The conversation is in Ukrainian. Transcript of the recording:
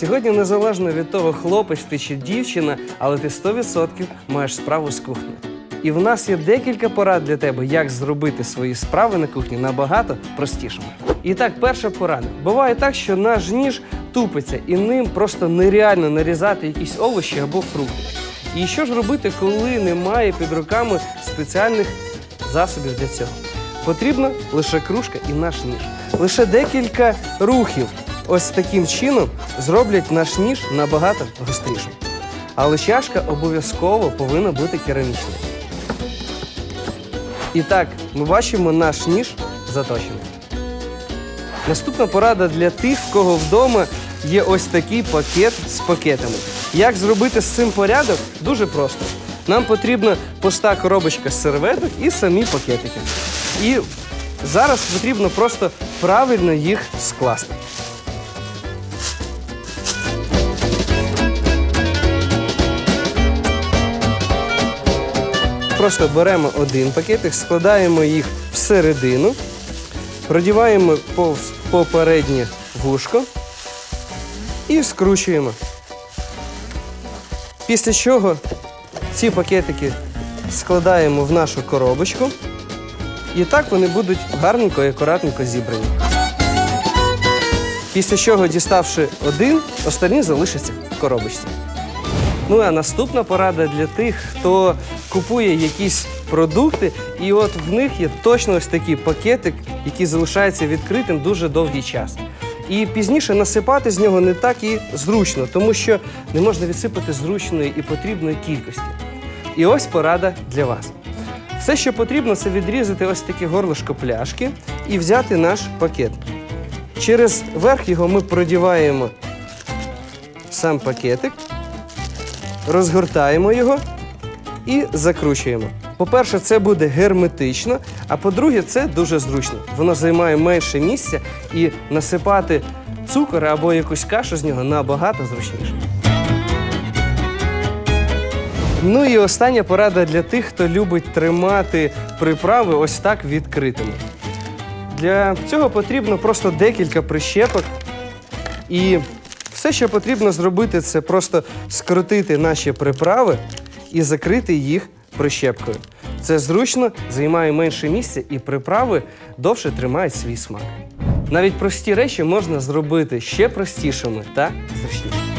Сьогодні, незалежно від того, хлопець ти чи дівчина, але ти 100% маєш справу з кухнею. І в нас є декілька порад для тебе, як зробити свої справи на кухні набагато простішими. І так, перша порада. Буває так, що наш ніж тупиться, і ним просто нереально нарізати якісь овочі або фрукти. І що ж робити, коли немає під руками спеціальних засобів для цього? Потрібна лише кружка і наш ніж. Лише декілька рухів ось таким чином зроблять наш ніж набагато гострішим. Але чашка обов'язково повинна бути керамічною. І так, ми бачимо наш ніж заточений. Наступна порада для тих, в кого вдома є ось такий пакет з пакетами. Як зробити з цим порядок? Дуже просто. Нам потрібна пуста коробочка з серветок і самі пакетики. І зараз потрібно просто правильно їх скласти. Просто беремо один пакетик, складаємо їх всередину, продіваємо попереднє вушко і скручуємо. Після чого ці пакетики складаємо в нашу коробочку. І так вони будуть гарненько і акуратненько зібрані. Після чого, діставши один, останні залишаться в коробочці. Ну а наступна порада для тих, хто купує якісь продукти, і от в них є точно ось такий пакетик, який залишається відкритим дуже довгий час. І пізніше насипати з нього не так і зручно, тому що не можна відсипати зручної і потрібної кількості. І ось порада для вас. Все, що потрібно, це відрізати ось таке горлишко пляшки і взяти наш пакет. Через верх його ми продіваємо сам пакетик, розгортаємо його і закручуємо. По-перше, це буде герметично, а по-друге, це дуже зручно. Воно займає менше місця і насипати цукор або якусь кашу з нього набагато зручніше. Ну і остання порада для тих, хто любить тримати приправи ось так відкритими. Для цього потрібно просто декілька прищепок. І все, що потрібно зробити, це просто скрутити наші приправи і закрити їх прищепкою. Це зручно, займає менше місця і приправи довше тримають свій смак. Навіть прості речі можна зробити ще простішими та зручнішими.